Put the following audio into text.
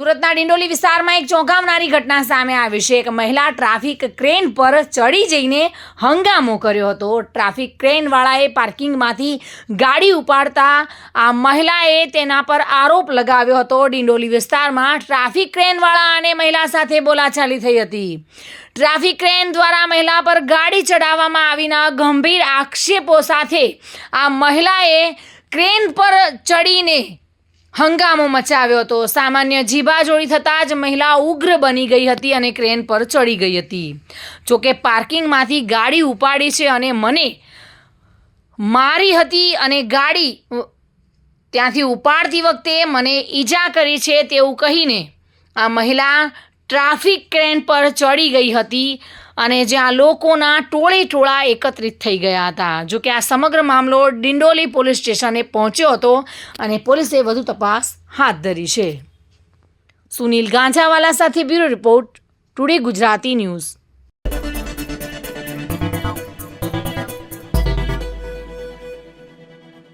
સુરતના ડિંડોલી વિસ્તારમાં એક ચોંકાવનારી ઘટના સામે આવી છે. એક મહિલા ટ્રાફિક ક્રેન પર ચડી જઈને હંગામો કર્યો હતો. ટ્રાફિક ક્રેનવાળાએ પાર્કિંગમાંથી ગાડી ઉપાડતા આ મહિલાએ તેના પર આરોપ લગાવ્યો હતો. ડિંડોલી વિસ્તારમાં ટ્રાફિક ક્રેનવાળા અને મહિલા સાથે બોલાચાલી થઈ હતી. ટ્રાફિક ક્રેન દ્વારા મહિલા પર ગાડી ચડાવવામાં આવીના ગંભીર આક્ષેપો સાથે આ મહિલાએ ક્રેન પર ચડીને હંગામો મચાવ્યો હતો. સામાન્ય જીભાજોડી થતાં જ મહિલા ઉગ્ર બની ગઈ હતી અને ક્રેન પર ચડી ગઈ હતી. જોકે પાર્કિંગમાંથી ગાડી ઉપાડી છે અને મને મારી હતી અને ગાડી ત્યાંથી ઉપાડતી વખતે મને ઈજા કરી છે તેવું કહીને આ મહિલા ટ્રાફિક ક્રેન પર ચડી ગઈ હતી. અને જ્યાં લોકોના ટોળે ટોળા એકત્રિત થઈ ગયા હતા. જો કે આ સમગ્ર મામલો ડિંડોલી પોલીસ સ્ટેશને પહોંચ્યો હતો અને પોલીસે વધુ તપાસ હાથ ધરી છે. સુનિલ ગાંજાવાલા સાથે bureau report, today Gujarati news.